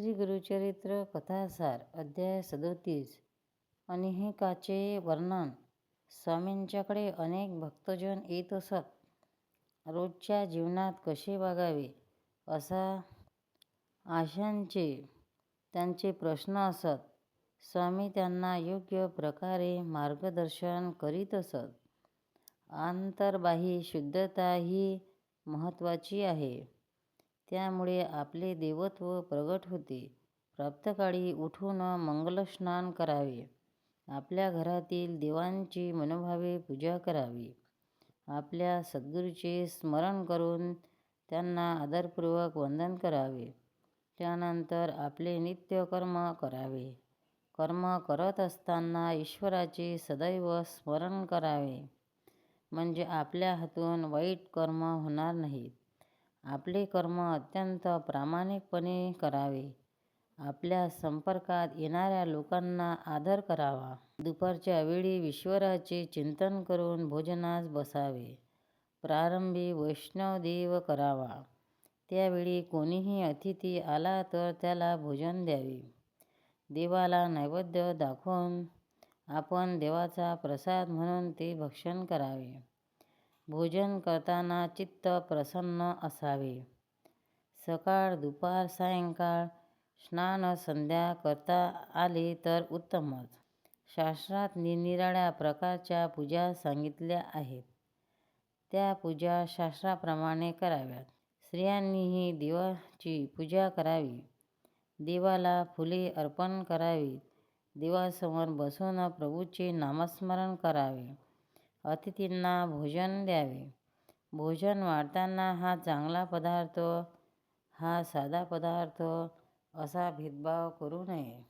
श्री गुरुचरित्र कथासार अध्याय सदोतीस. अनेकाचे वर्णन. स्वामींच्याकडे अनेक भक्तजन येत असत. रोजच्या जीवनात कसे वागावे? असा आशांचे त्यांचे प्रश्न असत. स्वामी त्यांना योग्य प्रकारे मार्गदर्शन करीत असत. आंतरबाह्य शुद्धता ही महत्त्वाची आहे. त्यामुळे आपले देवत्व प्रगट होते. प्रातःकाळी उठून मंगलस्नान करावे. आपल्या घरातील देवांची मनोभावे पूजा करावी. आपल्या सद्गुरूचे स्मरण करून त्यांना आदरपूर्वक वंदन करावे. त्यानंतर आपले नित्य कर्म करावे. कर्म करत असताना ईश्वराचे सदैव स्मरण करावे. म्हणजे आपल्या हातून वाईट कर्म होणार नाहीत. आपले कर्म अत्यंत प्रामाणिकपणे करावे. आपल्या संपर्कात येणाऱ्या लोकांना आदर करावा. दुपारच्या वेळी ईश्वराचे चिंतन करून भोजनास बसावे. प्रारंभी वैष्णवदेव करावा. त्यावेळी कोणीही अतिथी आला तर त्याला भोजन द्यावे. देवाला नैवेद्य दाखवून आपण देवाचा प्रसाद म्हणून ते भक्षण करावे. भोजन करताना चित्त प्रसन्न असावे. सकाळ दुपार सायंकाळ स्नान संध्या करता आले तर उत्तमच. शास्त्रात निरनिराळ्या प्रकारच्या पूजा सांगितल्या आहेत. त्या पूजा शास्त्राप्रमाणे कराव्यात. स्त्रियांनीही देवाची पूजा करावी. देवाला फुले अर्पण करावीत. देवासमोर बसून प्रभूचे नामस्मरण करावे. अतिथींना भोजन द्यावे. भोजन वाढताना हा चांगला पदार्थ हा साधा पदार्थ असा भेदभाव करू नये.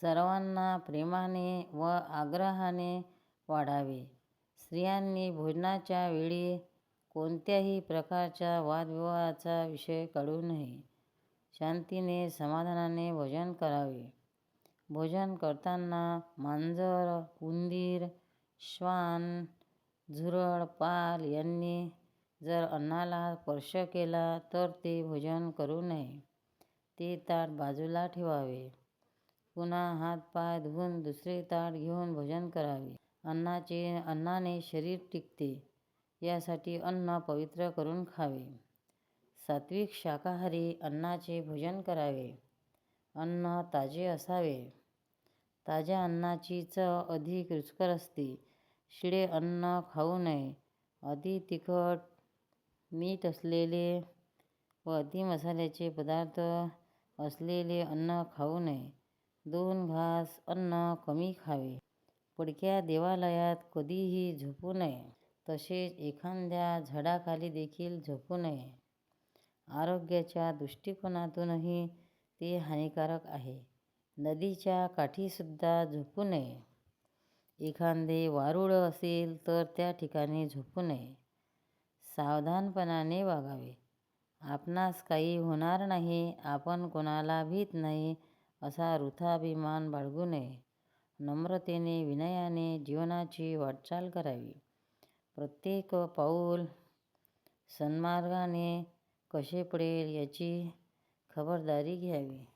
सर्वांना प्रेमाने व आग्रहाने वाढावे. स्त्रियांनी भोजनाच्या वेळी कोणत्याही प्रकारच्या वादविवादाचा विषय काढू नये. शांतीने समाधानाने भोजन करावे. भोजन करताना मांजर उंदीर श्वान झुरळ पाल यांनी जर अन्नाला स्पर्श केला तर ते भोजन करू नये. ते ताट बाजूला ठेवावे. पुन्हा हातपाय धुवून दुसरे ताट घेऊन भोजन करावे. अन्नाचे अन्नाने शरीर टिकते. यासाठी अन्न पवित्र करून खावे. सात्विक शाकाहारी अन्नाचे भोजन करावे. अन्न ताजे असावे. ताज्या अन्नाची चव अधिक रुचकर असते. शिळे अन्न खाऊ नये. अति तिखट मीठ असलेले व अति मसाल्याचे पदार्थ असलेले अन्न खाऊ नये. दोन घास अन्न कमी खावे. पडक्या देवालयात कधीही झोपू नये. तसेच एखाद्या झाडाखाली देखील झोपू नये. आरोग्याच्या दृष्टिकोनातूनही ते हानिकारक आहे. नदीच्या काठीसुद्धा झोपू नये. एखादे वारूळ असेल तर त्या ठिकाणी झोपू नये. सावधानपणाने वागावे. आपणास काही होणार नाही आपण कोणाला भीत नाही असा वृथाभिमान बाळगू नये. नम्रतेने विनयाने जीवनाची वाटचाल करावी. प्रत्येक पाऊल सन्मार्गाने कसे पडेल याची खबरदारी घ्यावी.